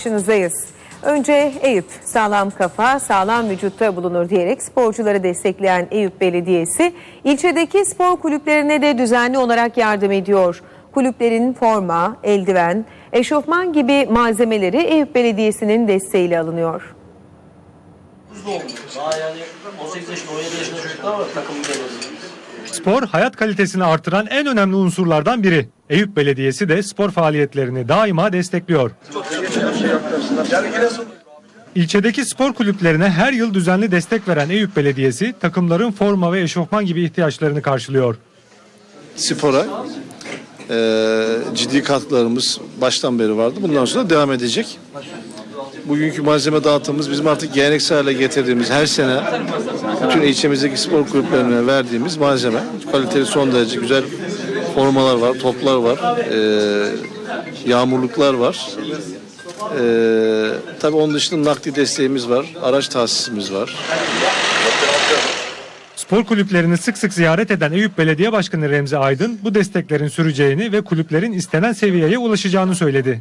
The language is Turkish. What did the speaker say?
Karşınızdayız. Önce Eyüp sağlam kafa sağlam vücutta bulunur diyerek sporcuları destekleyen Eyüp Belediyesi ilçedeki spor kulüplerine de düzenli olarak yardım ediyor. Kulüplerin forma, eldiven, eşofman gibi malzemeleri Eyüp Belediyesi'nin desteğiyle alınıyor. Daha yani 18 yaşında 17 yaşında çocuklar var takımın geliyoruz. Spor hayat kalitesini artıran en önemli unsurlardan biri. Eyüp Belediyesi de spor faaliyetlerini daima destekliyor. İlçedeki spor kulüplerine her yıl düzenli destek veren Eyüp Belediyesi takımların forma ve eşofman gibi ihtiyaçlarını karşılıyor. spora eee, ciddi katkılarımız baştan beri vardı. Bundan sonra devam edecek. Bugünkü malzeme dağıtımımız bizim artık geleneksel hale getirdiğimiz her sene bütün ilçemizdeki spor kulüplerine verdiğimiz malzeme. Kaliteli son derece güzel formalar var, toplar var, eee, yağmurluklar var. Eee tabii onun dışında nakdi desteğimiz var, araç tahsisimiz var. Spor kulüplerini sık sık ziyaret eden Eyüp Belediye Başkanı Remzi Aydın bu desteklerin süreceğini ve kulüplerin istenen seviyeye ulaşacağını söyledi.